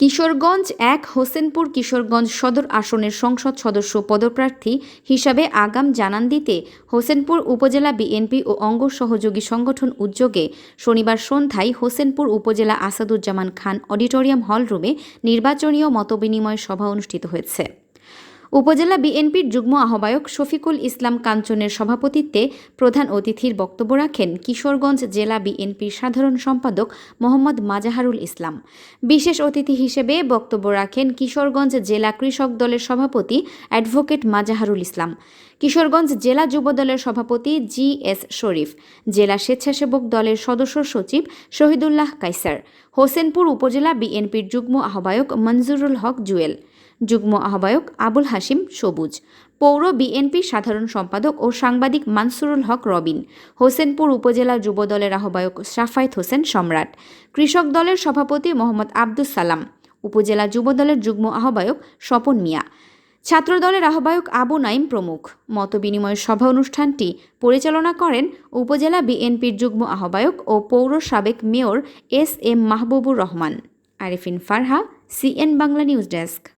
কিশোরগঞ্জ এক, হোসেনপুর কিশোরগঞ্জ সদর আসনের সংসদ সদস্য পদপ্রার্থী হিসাবে আগাম জানান দিতে হোসেনপুর উপজেলা বিএনপি ও অঙ্গ সহযোগী সংগঠন উদ্যোগে শনিবার সন্ধ্যায় হোসেনপুর উপজেলা আসাদুজ্জামান খান অডিটোরিয়াম হল রুমে নির্বাচনীয় মতবিনিময় সভা অনুষ্ঠিত হয়েছে। উপজেলা বিএনপির যুগ্ম আহ্বায়ক শফিকুল ইসলাম কাঞ্চনের সভাপতিত্বে প্রধান অতিথির বক্তব্য রাখেন কিশোরগঞ্জ জেলা বিএনপির সাধারণ সম্পাদক মোহাম্মদ মাজাহারুল ইসলাম। বিশেষ অতিথি হিসেবে বক্তব্য রাখেন কিশোরগঞ্জ জেলা কৃষক দলের সভাপতি অ্যাডভোকেট মাজাহারুল ইসলাম, কিশোরগঞ্জ জেলা যুব দলের সভাপতি জি এস শরীফ, জেলা স্বেচ্ছাসেবক দলের সদস্য সচিব শহীদুল্লাহ কাইসার হোসেনপুর উপজেলা বিএনপির যুগ্ম আহ্বায়ক মঞ্জুরুল হক জুয়েল। যুগ্ম আহ্বায়ক আবুল হাসিম সবুজ, পৌর বিএনপি সাধারণ সম্পাদক ও সাংবাদিক মানসুরুল হক রবিন, হোসেনপুর উপজেলা যুব দলের আহ্বায়ক সাফায়েত হোসেন সম্রাট, কৃষক দলের সভাপতি মোহাম্মদ আব্দুস সালাম, উপজেলা যুব দলের যুগ্ম আহ্বায়ক স্বপন মিয়া, ছাত্র দলের আহ্বায়ক আবু নাইম প্রমুখ। মতবিনিময় সভা অনুষ্ঠানটি পরিচালনা করেন উপজেলা বিএনপির যুগ্ম আহ্বায়ক ও পৌর সাবেক mayor S M Mahbubur Rahman. Arifin Farha, CN Bangla news desk.